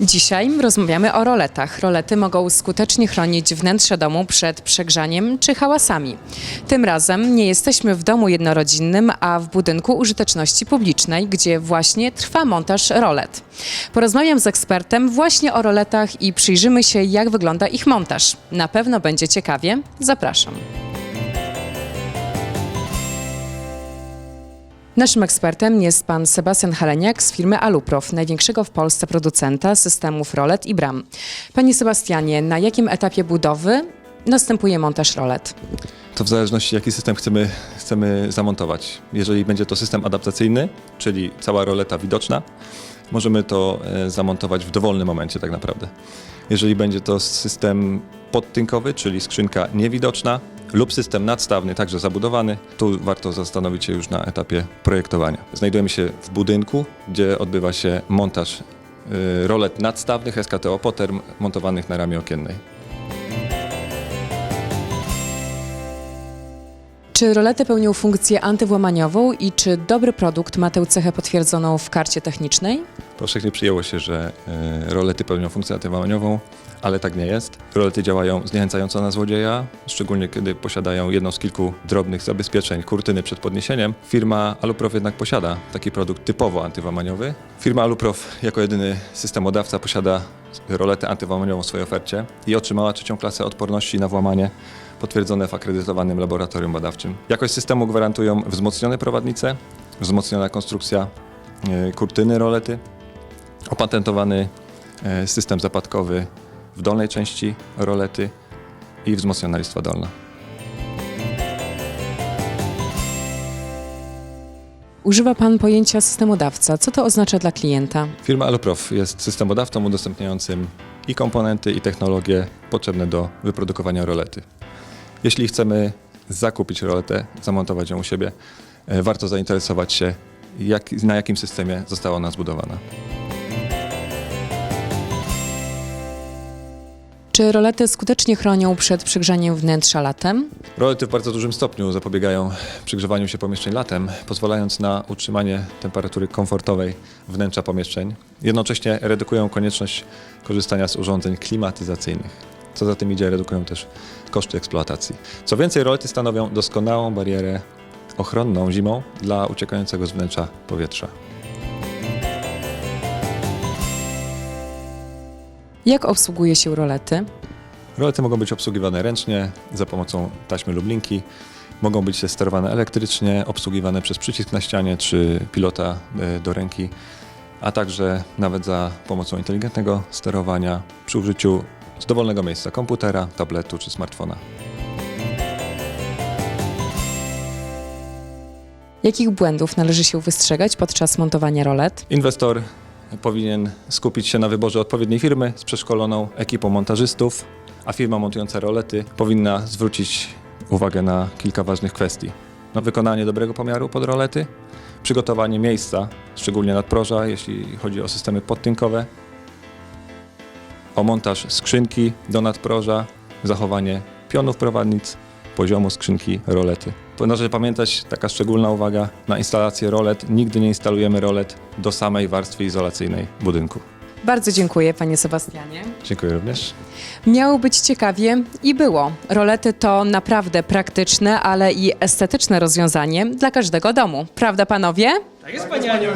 Dzisiaj rozmawiamy o roletach. Rolety mogą skutecznie chronić wnętrze domu przed przegrzaniem czy hałasami. Tym razem nie jesteśmy w domu jednorodzinnym, a w budynku użyteczności publicznej, gdzie właśnie trwa montaż rolet. Porozmawiam z ekspertem właśnie o roletach i przyjrzymy się, jak wygląda ich montaż. Na pewno będzie ciekawie. Zapraszam. Naszym ekspertem jest pan Sebastian Haleniak z firmy Aluprof, największego w Polsce producenta systemów rolet i bram. Panie Sebastianie, na jakim etapie budowy następuje montaż rolet? To w zależności jaki system chcemy, chcemy zamontować. Jeżeli będzie to system adaptacyjny, czyli cała roleta widoczna, możemy to e, zamontować w dowolnym momencie tak naprawdę. Jeżeli będzie to system podtynkowy, czyli skrzynka niewidoczna lub system nadstawny, także zabudowany, tu warto zastanowić się już na etapie projektowania. Znajdujemy się w budynku, gdzie odbywa się montaż e, rolet nadstawnych SKTO Poterm montowanych na ramię okiennej. Czy rolety pełnią funkcję antywłamaniową i czy dobry produkt ma tę cechę potwierdzoną w karcie technicznej? Powszechnie przyjęło się, że e, rolety pełnią funkcję antywałaniową, ale tak nie jest. Rolety działają zniechęcająco na złodzieja, szczególnie kiedy posiadają jedno z kilku drobnych zabezpieczeń, kurtyny przed podniesieniem. Firma Aluprof jednak posiada taki produkt typowo antyłamaniowy. Firma Aluprof jako jedyny systemodawca posiada roletę antywłamaniową w swojej ofercie i otrzymała trzecią klasę odporności na włamanie potwierdzone w akredytowanym laboratorium badawczym. Jakość systemu gwarantują wzmocnione prowadnice, wzmocniona konstrukcja e, kurtyny rolety, opatentowany e, system zapadkowy w dolnej części rolety i wzmocniona listwa dolna. Używa pan pojęcia systemodawca. Co to oznacza dla klienta? Firma Aluprof jest systemodawcą udostępniającym i komponenty, i technologie potrzebne do wyprodukowania rolety. Jeśli chcemy zakupić roletę, zamontować ją u siebie, e, warto zainteresować się, jak, na jakim systemie została ona zbudowana. Czy rolety skutecznie chronią przed przegrzaniem wnętrza latem? Rolety w bardzo dużym stopniu zapobiegają przygrzewaniu się pomieszczeń latem, pozwalając na utrzymanie temperatury komfortowej wnętrza pomieszczeń. Jednocześnie redukują konieczność korzystania z urządzeń klimatyzacyjnych. Co za tym idzie, redukują też koszty eksploatacji. Co więcej, rolety stanowią doskonałą barierę ochronną zimą dla uciekającego z wnętrza powietrza. Jak obsługuje się rolety? Rolety mogą być obsługiwane ręcznie za pomocą taśmy lub linki. Mogą być sterowane elektrycznie, obsługiwane przez przycisk na ścianie czy pilota e, do ręki, a także nawet za pomocą inteligentnego sterowania przy użyciu z dowolnego miejsca komputera, tabletu czy smartfona. Jakich błędów należy się wystrzegać podczas montowania rolet? Inwestor powinien skupić się na wyborze odpowiedniej firmy z przeszkoloną ekipą montażystów, a firma montująca rolety powinna zwrócić uwagę na kilka ważnych kwestii. Na wykonanie dobrego pomiaru pod rolety, przygotowanie miejsca, szczególnie nadproża, jeśli chodzi o systemy podtynkowe, o montaż skrzynki do nadproża, zachowanie pionów prowadnic, poziomu skrzynki rolety. Należy pamiętać, taka szczególna uwaga, na instalację rolet nigdy nie instalujemy rolet do samej warstwy izolacyjnej budynku. Bardzo dziękuję, panie Sebastianie. Dziękuję również. Miało być ciekawie i było. Rolety to naprawdę praktyczne, ale i estetyczne rozwiązanie dla każdego domu. Prawda, panowie? Tak jest, Pani Aniu.